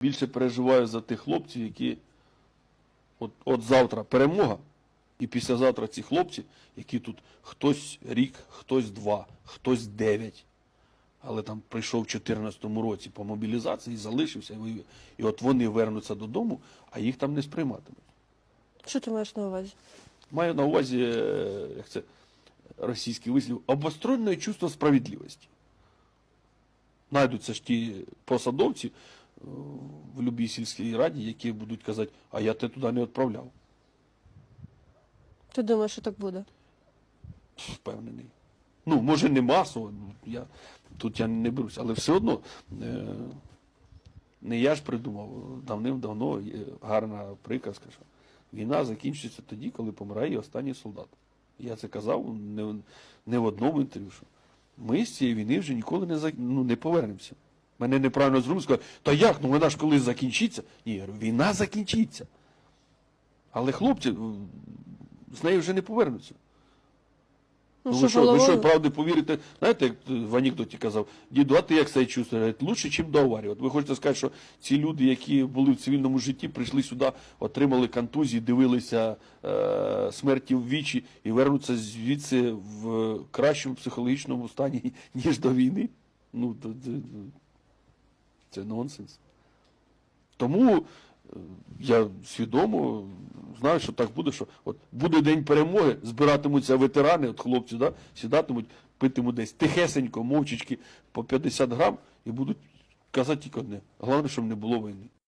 Більше переживаю за тих хлопців, які от, от завтра перемога, і післязавтра ці хлопці, які тут хтось рік, хтось два, хтось дев'ять. Але там прийшов в 2014 році по мобілізації, залишився, і воює. І от вони вернуться додому, а їх там не сприйматимуть. Що ти маєш на увазі? Маю на увазі, е, як це російський вислів, обостронне чувство справедливості. Найдуться ж ті посадовці в любій сільській раді, які будуть казати, а я те туди не відправляв. Ти думаєш, що так буде? Впевнений. Ну, може, не масово, я, тут я не берусь, але все одно. Е, не я ж придумав. Давним-давно є гарна приказка, що війна закінчується тоді, коли помирає останній солдат. Я це казав не, в- не в одному інтерв'ю. Що ми з цієї війни вже ніколи не, ну, не повернемося. Мене неправильно зрозуміли, сказали, та як, ну вона ж колись закінчиться. Ні, я говорю, війна закінчиться. Але хлопці з нею вже не повернуться. Ну, ви, що, ви що, правди повірите? Знаєте, як в анекдоті казав, діду, а ти як себе чувствуєш? Лучше, ніж до аварії. От ви хочете сказати, що ці люди, які були в цивільному житті, прийшли сюди, отримали контузії, дивилися е, смерті в вічі і вернуться звідси в кращому психологічному стані, ніж до війни. Ну, це, нонсенс. Тому е, я свідомо знаю, що так буде, що от буде день перемоги, збиратимуться ветерани, от хлопці, да, сідатимуть, питимуть десь тихесенько, мовчечки по 50 грам і будуть казати тільки одне. Головне, щоб не було війни.